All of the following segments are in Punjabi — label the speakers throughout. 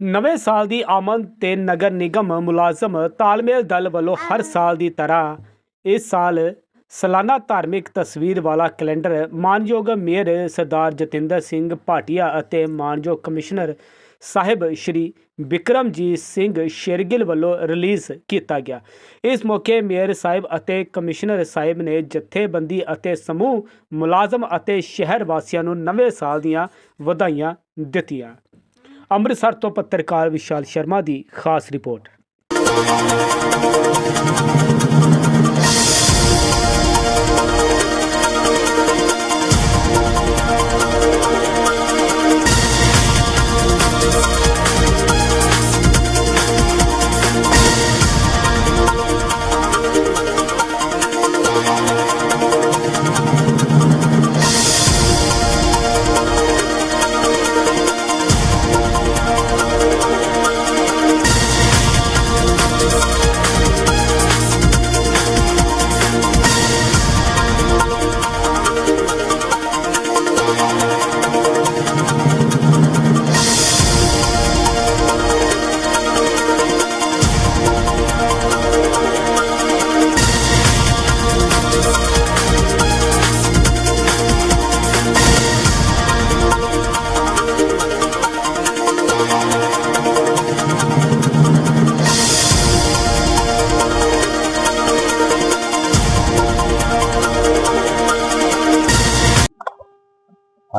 Speaker 1: ਨਵੇਂ ਸਾਲ ਦੀ ਆਮਦ ਤੇ ਨਗਰ ਨਿਗਮ ਮੁਲਾਜ਼ਮ ਤਾਲਮੇਲ ਦਲ ਵੱਲੋਂ ਹਰ ਸਾਲ ਦੀ ਤਰ੍ਹਾਂ ਇਸ ਸਾਲ ਸਾਲਾਨਾ ਧਾਰਮਿਕ ਤਸਵੀਰ ਵਾਲਾ ਕੈਲੰਡਰ ਮਾਨਯੋਗ ਮੇਅਰ ਸਰਦਾਰ ਜਤਿੰਦਰ ਸਿੰਘ ਭਾਟੀਆ ਅਤੇ ਮਾਨਯੋਗ ਕਮਿਸ਼ਨਰ ਸਾਹਿਬ ਸ਼੍ਰੀ ਵਿਕਰਮਜੀਤ ਸਿੰਘ ਸ਼ੇਰਗਿੱਲ ਵੱਲੋਂ ਰਿਲੀਜ਼ ਕੀਤਾ ਗਿਆ। ਇਸ ਮੌਕੇ ਮੇਅਰ ਸਾਹਿਬ ਅਤੇ ਕਮਿਸ਼ਨਰ ਸਾਹਿਬ ਨੇ ਜਥੇਬੰਦੀ ਅਤੇ ਸਮੂਹ, ਮੁਲਾਜ਼ਮ ਅਤੇ ਸ਼ਹਿਰ ਵਾਸੀਆਂ ਨੂੰ ਨਵੇਂ ਸਾਲ ਦੀਆਂ ਵਧਾਈਆਂ ਦਿੱਤੀਆਂ। ਅੰਮ੍ਰਿਤਸਰ ਤੋਂ ਪੱਤਰਕਾਰ ਵਿਸ਼ਾਲ ਸ਼ਰਮਾ ਦੀ ਖਾਸ ਰਿਪੋਰਟ।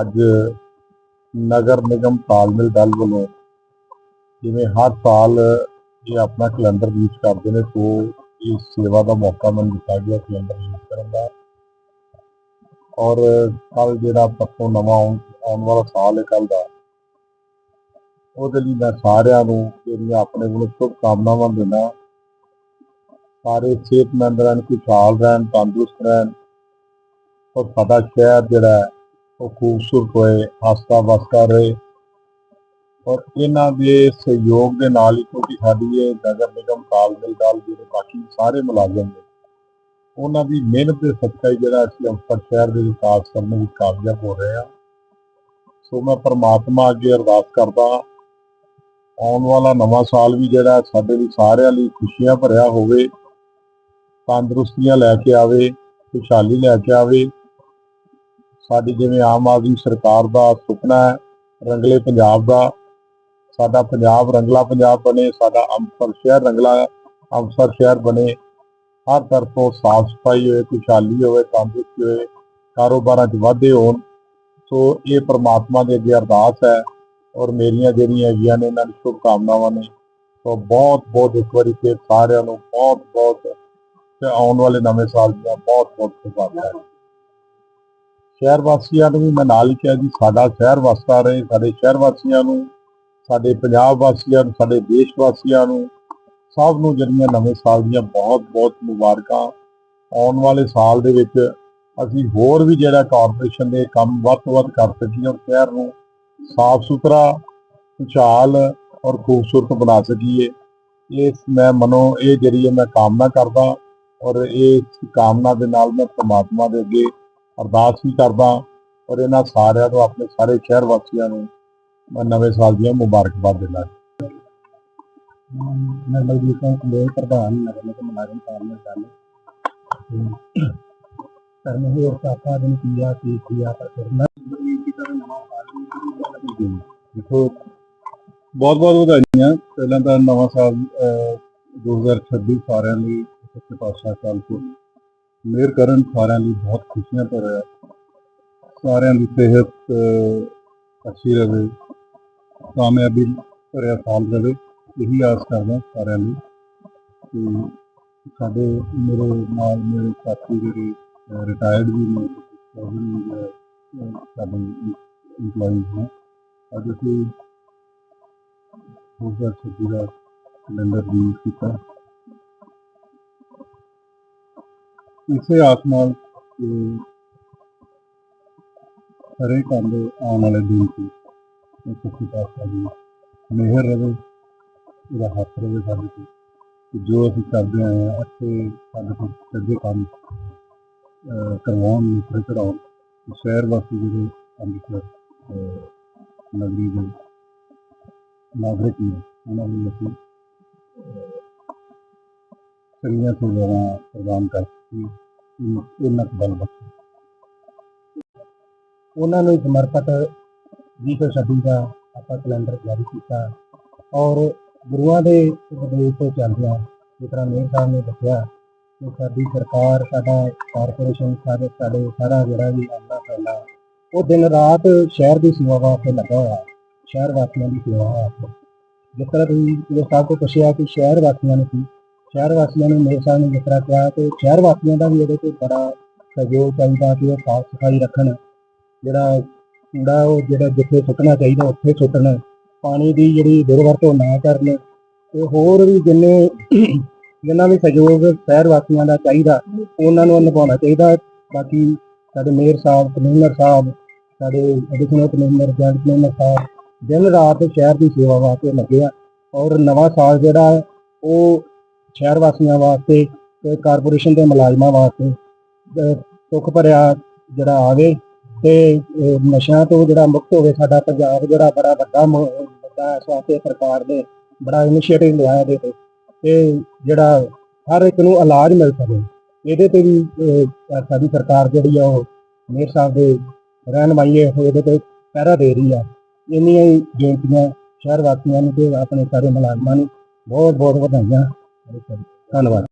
Speaker 2: ਅੱਜ ਨਗਰ ਨਿਗਮ ਤਾਲਮੇਲ ਦਲ ਵੱਲੋਂ ਜਿਵੇਂ ਹਰ ਸਾਲ ਇਹ ਆਪਣਾ ਕੈਲੰਡਰ ਯੂਜ਼ ਕਰਦੇ ਨੇ, ਸੋ ਇਸ ਸੇਵਾ ਦਾ ਮੌਕਾ ਮੈਨੂੰ ਦਿੱਤਾ ਗਿਆ ਕੈਲੰਡਰ ਯੂਜ਼ ਕਰਨ ਦਾ। ਔਰ ਕੱਲ ਜਿਹੜਾ ਪਰਸੋਂ ਨਵਾਂ ਆਉਣ ਵਾਲਾ ਸਾਲ ਹੈ ਕੱਲ ਦਾ, ਉਹਦੇ ਲਈ ਮੈਂ ਸਾਰਿਆਂ ਨੂੰ ਜਿਹੜੀਆਂ ਆਪਣੇ ਵੱਲੋਂ ਸ਼ੁਭ ਕਾਮਨਾਵਾਂ ਦਿੰਦਾ ਸਾਰੇ ਸਿਹਤਮੰਦ ਰਹਿਣ, ਖੁਸ਼ਹਾਲ ਰਹਿਣ, ਤੰਦਰੁਸਤ ਰਹਿਣ। ਔਰ ਸਾਡਾ ਸ਼ਹਿਰ ਜਿਹੜਾ ਹੈ ਉਹ ਖੂਬਸੂਰਤ ਹੋਏ ਹੱਸਦਾ ਵਸਦਾ ਰਹੇ। ਔਰ ਇਹਨਾਂ ਦੇ ਸਹਿਯੋਗ ਦੇ ਨਾਲ ਹੀ ਕਿਉਂਕਿ ਸਾਡੀ ਇਹ ਨਗਰ ਨਿਗਮ ਤਾਲਮੇਲ ਦਲ ਜਿਹੜੇ ਬਾਕੀ ਸਾਰੇ ਮੁਲਾਜ਼ਮ ਨੇ, ਉਹਨਾਂ ਦੀ ਮਿਹਨਤ ਦੇ ਸਦਕਾ ਹੀ ਜਿਹੜਾ ਅਸੀਂ ਅੰਮ੍ਰਿਤਸਰ ਸ਼ਹਿਰ ਦੇ ਵਿਕਾਸ ਕਰਨ ਵਿੱਚ ਕਾਮਯਾਬ ਹੋ ਰਹੇ ਹਾਂ। ਸੋ ਮੈਂ ਪਰਮਾਤਮਾ ਅੱਗੇ ਅਰਦਾਸ ਕਰਦਾ ਆਉਣ ਵਾਲਾ ਨਵਾਂ ਸਾਲ ਵੀ ਜਿਹੜਾ ਸਾਡੇ ਲਈ ਸਾਰਿਆਂ ਲਈ ਖੁਸ਼ੀਆਂ ਭਰਿਆ ਹੋਵੇ, ਤੰਦਰੁਸਤੀਆਂ ਲੈ ਕੇ ਆਵੇ, ਖੁਸ਼ਹਾਲੀ ਲੈ ਕੇ ਆਵੇ ਸਾਡੀ ਜਿਵੇਂ ਆਮ ਆਦਮੀ ਸਰਕਾਰ ਦਾ ਸੁਪਨਾ ਹੈ, ਰੰਗਲੇ ਪੰਜਾਬ ਦਾ, ਸਾਡਾ ਪੰਜਾਬ ਰੰਗਲਾ ਪੰਜਾਬ ਬਣੇ, ਸਾਡਾ ਅੰਮ੍ਰਿਤਸਰ ਸ਼ਹਿਰ ਰੰਗਲਾ ਅੰਮ੍ਰਿਤਸਰ ਸ਼ਹਿਰ ਬਣੇ, ਹਰ ਤਰਫੋਂ ਸਾਫ਼ ਸਫ਼ਾਈ ਹੋਵੇ, ਖੁਸ਼ਹਾਲੀ ਹੋਵੇ, ਤੰਦਰੁਸਤੀ ਹੋਵੇ, ਕਾਰੋਬਾਰਾਂ 'ਚ ਵਾਧੇ ਹੋਣ, ਸੋ ਇਹ ਪ੍ਰਮਾਤਮਾ ਦੇ ਅੱਗੇ ਅਰਦਾਸ ਹੈ ਔਰ ਮੇਰੀਆਂ ਜਿਹੜੀਆਂ ਹੈਗੀਆਂ ਨੇ ਇਹਨਾਂ ਦੀ ਸ਼ੁਭ ਕਾਮਨਾਵਾਂ ਨੇ, ਸੋ ਬਹੁਤ ਬਹੁਤ ਇੱਕ ਵਾਰੀ ਫਿਰ ਸਾਰਿਆਂ ਨੂੰ ਬਹੁਤ ਬਹੁਤ ਤੇ ਆਉਣ ਵਾਲੇ ਨਵੇਂ ਸਾਲ ਦੀਆਂ ਬਹੁਤ ਬਹੁਤ ਮੁਬਾਰਕਾਂ ਸ਼ਹਿਰ ਵਾਸੀਆਂ ਨੂੰ ਵੀ ਮੈਂ ਨਾਲ ਹੀ ਕਿਹਾ ਜੀ, ਸਾਡਾ ਸ਼ਹਿਰ ਵਸਦਾ ਰਹੇ, ਸਾਡੇ ਸ਼ਹਿਰ ਵਾਸੀਆਂ ਨੂੰ, ਸਾਡੇ ਪੰਜਾਬ ਵਾਸੀਆਂ ਨੂੰ, ਸਾਡੇ ਦੇਸ਼ ਵਾਸੀਆਂ ਨੂੰ, ਸਭ ਨੂੰ ਜਿਹੜੀਆਂ ਨਵੇਂ ਸਾਲ ਦੀਆਂ ਬਹੁਤ ਬਹੁਤ ਮੁਬਾਰਕਾਂ। ਆਉਣ ਵਾਲੇ ਸਾਲ ਦੇ ਵਿੱਚ ਅਸੀਂ ਹੋਰ ਵੀ ਜਿਹੜਾ ਕਾਰਪੋਰੇਸ਼ਨ ਦੇ ਕੰਮ ਵੱਧ ਤੋਂ ਵੱਧ ਕਰ ਸਕੀਏ ਔਰ ਸ਼ਹਿਰ ਨੂੰ ਸਾਫ਼ ਸੁਥਰਾ, ਖੁਸ਼ਹਾਲ ਔਰ ਖੂਬਸੂਰਤ ਬਣਾ ਸਕੀਏ। ਇਸ ਮੈਂ ਮਨੋ ਇਹ ਜਿਹੜੀ ਹੈ ਮੈਂ ਕਾਮਨਾ ਕਰਦਾ ਔਰ ਇਹ ਕਾਮਨਾ ਦੇ ਨਾਲ ਮੈਂ ਪ੍ਰਮਾਤਮਾ ਦੇ ਅੱਗੇ ਅਰਦਾਸ ਵੀ ਕਰਦਾ ਔਰ ਇਹਨਾਂ ਸਾਰਿਆਂ ਨੂੰ ਆਪਣੇ ਸਾਰੇ ਸ਼ਹਿਰ ਵਾਸੀਆਂ ਨੂੰ ਮੈਂ ਨਵੇਂ ਸਾਲ ਦੀਆਂ ਮੁਬਾਰਕਬਾਦ ਦਿੰਦਾ ਮੈਂ ਬਲਜੀਤ ਸਿੰਘ ਕੰਬੋਜ ਪ੍ਰਧਾਨ ਨਗਰ ਨਿਗਮ ਮੁਲਾਜ਼ਮ ਕਾਰਮਿਕ ਦਲ ਕਰਨੇ ਹੋਰ ਸਾਥਾ ਦਿਨ ਕੀਆ ਕੀ ਕੀਆ ਪਰ ਕਰਨਾ ਕੀ ਤਰ੍ਹਾਂ ਨਵਾਂ ਸਾਲ ਦੇਖੋ ਬਹੁਤ ਬਹੁਤ ਵਧਾਈਆਂ। ਪਹਿਲਾਂ ਤਾਂ ਨਵਾਂ ਸਾਲ ਅਹ, 2026 ਸਾਰਿਆਂ ਲਈ ਸੱਚੇ ਪਾਤਸ਼ਾਹ ਕਾਲ ਕੋ ਮਿਹਰ ਕਰਨ ਸਾਰਿਆਂ ਲਈ ਬਹੁਤ ਖੁਸ਼ੀਆਂ ਭਰਿਆ ਸਾਰਿਆਂ ਦੀ ਸਿਹਤ ਅਹ, ਅੱਛੀ ਰਹੇ ਕਾਮਯਾਬੀ ਭਰਿਆ ਸਾਲ ਰਹੇ ਇਹੀ ਆਸ ਕਰਦਾ ਸਾਰਿਆਂ ਲਈ ਤੇ ਸਾਡੇ ਮੇਰੇ ਨਾਲ ਮੇਰੇ ਸਾਥੀ ਜਿਹੜੇ ਰਿਟਾਇਰਡ ਵੀ ਨੇ ਉਹ ਵੀ ਅਹ, ਸਾਡੇ EMPLOYEES ਨੇ ਅੱਜ ਅਸੀਂ 2026 ਦਾ ਕੈਲੰਡਰ ਯੂਜ਼ ਕੀਤਾ ਇਸੇ ਆਸ ਨਾਲ ਕਿ ਹਰੇਕ ਆਉਂਦੇ ਆਉਣ ਵਾਲੇ ਦਿਨ ਚ ਸੱਚੀ ਪਾਤਸ਼ਾਹ ਦੀ ਮਿਹਰ ਰਵੇ ਇਹਦਾ ਹੱਥ ਰਵੇ ਸਾਡੇ ਤੇ
Speaker 3: ਕਿ ਜੋ ਅਸੀਂ ਕਰਦੇ ਆਏ ਹਾਂ ਇੱਥੇ ਸਾਡੇ ਕੋਲ ਸੱਜੇ ਕੰਮ ਅਹ, ਕਰਵਾਉਣ ਨਿਤਰ ਚੜਾਉਣ ਸ਼ਹਿਰ ਵਾਸੀ ਜਿਹੜੇ ਅੰਮ੍ਰਿਤਸਰ ਨਗਰੀ ਦੇ ਨਾਗਰਿਕ ਨੇ ਉਹਨਾਂ ਨੂੰ ਅਸੀਂ ਚੰਗੀਆਂ ਸੇਵਾਵਾਂ ਪ੍ਰਦਾਨ ਕਰ ਇਹਨਾਂ ਬਲ ਬਖਸ਼ੇ ਉਹਨਾਂ ਨੂੰ ਸਮਰਪਿਤ 2026 ਦਾ ਆਪਾਂ ਕੈਲੰਡਰ ਜਾਰੀ ਕੀਤਾ ਔਰ ਗੁਰੂਆਂ ਦੇ ਉਪਦੇਸ਼ ਤੋਂ ਚੱਲਦਿਆਂ ਜਿਸ ਤਰ੍ਹਾਂ ਮੇਰ ਸਾਹਿਬ ਨੇ ਦੱਸਿਆ ਕਿ ਸਾਡੀ ਸਰਕਾਰ, ਸਾਡਾ ਕਾਰਪੋਰੇਸ਼ਨ ਸਾਰੇ ਸਾਡੇ ਸਾਰਾ ਜਿਹੜਾ ਵੀ ਆਉਂਦਾ ਪੈਂਦਾ ਉਹ ਦਿਨ ਰਾਤ ਸ਼ਹਿਰ ਦੀ ਸੇਵਾ ਵਾਸਤੇ ਲੱਗਾ ਹੋਇਆ, ਸ਼ਹਿਰ ਵਾਸੀਆਂ ਦੀ ਸੇਵਾ ਵਾਸਤੇ। ਜਿਸ ਤਰ੍ਹਾਂ ਤੁਸੀਂ ਜੋ ਸਾਹਿਬ ਤੋਂ ਪੁੱਛਿਆ ਕਿ ਸ਼ਹਿਰ ਵਾਸੀਆਂ ਨੂੰ ਕੀ ਸ਼ਹਿਰ ਵਾਸੀਆਂ ਨੂੰ ਮੇਰੇ ਸਾਹਿਬ ਨੇ ਜਿਸ ਤਰ੍ਹਾਂ ਕਿਹਾ ਕਿ ਸ਼ਹਿਰ ਵਾਸੀਆਂ ਦਾ ਵੀ ਇਹਦੇ ਤੇ ਬੜਾ ਸਹਿਯੋਗ ਚਾਹੀਦਾ ਕਿ ਉਹ ਸਾਫ਼ ਸਫ਼ਾਈ ਰੱਖਣ, ਜਿਹੜਾ ਕੂੜਾ ਉਹ ਜਿਹੜਾ ਜਿੱਥੇ ਸੁੱਟਣਾ ਚਾਹੀਦਾ ਉੱਥੇ ਸੁੱਟਣ, ਪਾਣੀ ਦੀ ਜਿਹੜੀ ਦੁਰਵਰਤੋਂ ਨਾ ਕਰਨ ਤੇ ਹੋਰ ਵੀ ਜਿੰਨੇ ਜਿੰਨਾ ਵੀ ਸਹਿਯੋਗ ਸ਼ਹਿਰ ਵਾਸੀਆਂ ਦਾ ਚਾਹੀਦਾ, ਉਹਨਾਂ ਨੂੰ ਨਿਭਾਉਣਾ ਚਾਹੀਦਾ। ਬਾਕੀ ਸਾਡੇ ਮੇਅਰ ਸਾਹਿਬ, ਕਮਿਸ਼ਨਰ ਸਾਹਿਬ, ਸਾਡੇ additional commissioner joint commissioner Sahib ਦਿਨ ਰਾਤ ਸ਼ਹਿਰ ਦੀ ਸੇਵਾ ਵਾਸਤੇ ਲੱਗੇ ਆ ਔਰ ਨਵਾਂ ਸਾਲ ਜਿਹੜਾ ਉਹ ਸ਼ਹਿਰ ਵਾਸੀਆਂ ਵਾਸਤੇ ਤੇ ਕਾਰਪੋਰੇਸ਼ਨ ਦੇ ਮੁਲਾਜ਼ਮਾਂ ਵਾਸਤੇ ਅਹ ਸੁੱਖ ਭਰਿਆ ਜਿਹੜਾ ਆਵੇ ਤੇ ਅਹ ਨਸ਼ਿਆਂ ਤੋਂ ਜਿਹੜਾ ਮੁਕਤ ਹੋਵੇ ਸਾਡਾ ਪੰਜਾਬ ਜਿਹੜਾ ਬੜਾ ਵੱਡਾ ਮ- ਵੱਡਾ ਇਸ ਵਾਸਤੇ ਸਰਕਾਰ ਨੇ ਬੜਾ ਇਨੀਸ਼ੀਏਟਿਵ ਲਿਆ ਇਹਦੇ ਤੇ ਤੇ ਜਿਹੜਾ ਹਰ ਇੱਕ ਨੂੰ ਇਲਾਜ ਮਿਲ ਸਕੇ। ਇਹਦੇ ਤੇ ਵੀ ਅਹ, ਸਾਡੀ ਸਰਕਾਰ ਜਿਹੜੀ ਆ ਉਹ ਮੇਰ ਸਾਹਿਬ ਦੇ ਰਹਿਨਮਾਈ ਹੇਠ ਇਹਦੇ ਤੇ ਪਹਿਰਾ ਦੇ ਰਹੀ ਆ। ਇੰਨੀਆਂ ਹੀ ਬੇਨਤੀਆਂ ਸ਼ਹਿਰ ਵਾਸੀਆਂ ਨੂੰ ਤੇ ਆਪਣੇ ਸਾਰੇ ਮੁਲਾਜ਼ਮਾਂ ਨੂੰ ਬਹੁਤ ਬਹੁਤ ਵਧਾਈਆਂ। ਧੰਨਵਾਦ।